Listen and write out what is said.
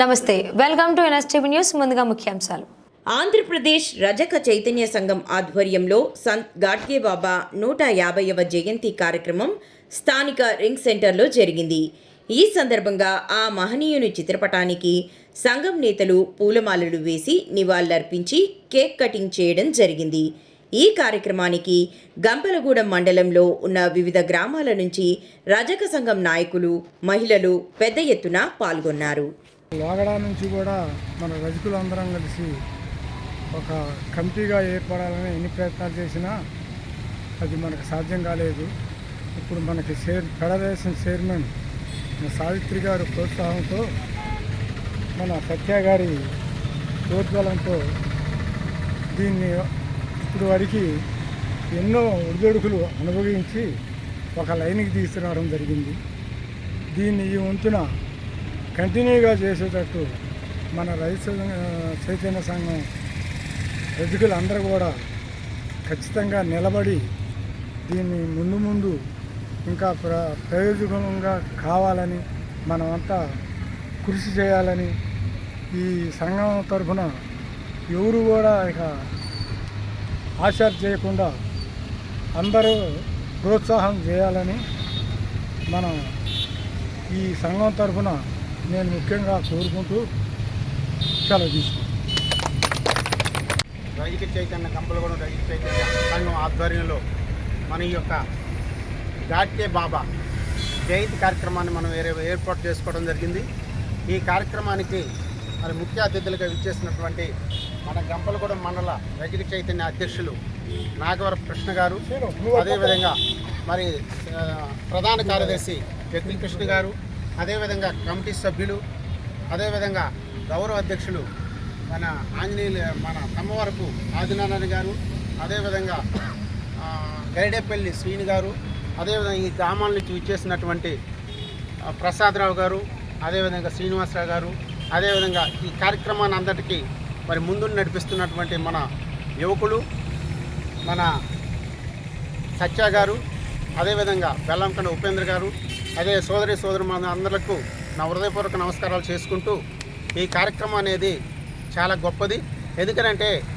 నమస్తే welcome to NSTV news ముందుగా ముఖ్యాంశాలు. ఆంధ్రప్రదేశ్ రజక చైతన్య సంఘం ఆధ్వర్యంలో సంత్ గాడ్గే బాబా నూట యాభైవ జయంతి కార్యక్రమం స్థానిక రింగ్ సెంటర్లో జరిగింది. ఈ సందర్భంగా ఆ మహనీయుని చిత్రపటానికి సంఘం నేతలు పూలమాలలు వేసి నివాళులర్పించి కేక్ కటింగ్ చేయడం జరిగింది. ఈ కార్యక్రమానికి గంపలగూడెం మండలంలో ఉన్న వివిధ గ్రామాల నుంచి రజక సంఘం నాయకులు మహిళలు పెద్ద ఎత్తున పాల్గొన్నారు. లోగడా నుంచి కూడా మన రజకులందరం కలిసి ఒక కమిటీగా ఏర్పడాలని ఎన్ని ప్రయత్నాలు చేసినా అది మనకు సాధ్యం కాలేదు. ఇప్పుడు మనకి చైర్ ఫెడరేషన్ చైర్మన్ సావిత్రి గారి ప్రోత్సాహంతో మన సత్య గారి ప్రోద్బలంతో దీన్ని ఇప్పుడు వరకు ఎన్నో ఒడిదొడుకులు అనుభవించి ఒక లైన్కి తీసుకురావడం జరిగింది. దీన్ని ఈ వంతున కంటిన్యూగా చేసేటట్టు మన రైతు చైతన్య సంఘం రజకులందరూ కూడా ఖచ్చితంగా నిలబడి దీన్ని ముందు ముందు ఇంకా ప్ర ప్రయోజకంగా కావాలని మనమంతా కృషి చేయాలని ఈ సంఘం తరఫున ఎవరు కూడా ఇక ఆచార చేయకుండా అందరూ ప్రోత్సాహం చేయాలని మనం ఈ సంఘం తరఫున నేను ముఖ్యంగా కోరుకుంటూ సెలవు తీసుకుంటాను రైతు చైతన్య కంపలగూడెం రైతు చైతన్య సంఘం ఆధ్వర్యంలో మన యొక్క ఘాట్కే బాబా జయంతి కార్యక్రమాన్ని మనం వేరే ఏర్పాటు చేసుకోవడం జరిగింది. ఈ కార్యక్రమానికి మరి ముఖ్య అతిథులుగా విచ్చేసినటువంటి మన గంపలగూడెం మండల రైతు చైతన్య అధ్యక్షులు నాగవర కృష్ణ గారు అదేవిధంగా మరి ప్రధాన కార్యదర్శి జగ్గుల కృష్ణ గారు అదేవిధంగా కమిటీ సభ్యులు అదేవిధంగా గౌరవ అధ్యక్షులు మన ఆంజనేయులు మన తమ్మవరపు ఆదినారాయణ గారు అదేవిధంగా గైడేపల్లి శ్రీని గారు అదేవిధంగా ఈ గ్రామాల నుంచి విచ్చేసినటువంటి ప్రసాదరావు గారు అదేవిధంగా శ్రీనివాసరావు గారు అదేవిధంగా ఈ కార్యక్రమాన్ని అందరికీ మరి ముందు నడిపిస్తున్నటువంటి మన యువకులు మన సత్య గారు అదేవిధంగా బెల్లంకొండ ఉపేంద్ర గారు అదే సోదరి సోదరు మన అందరికీ నా హృదయపూర్వక నమస్కారాలు చేసుకుంటూ ఈ కార్యక్రమం అనేది చాలా గొప్పది. ఎందుకంటే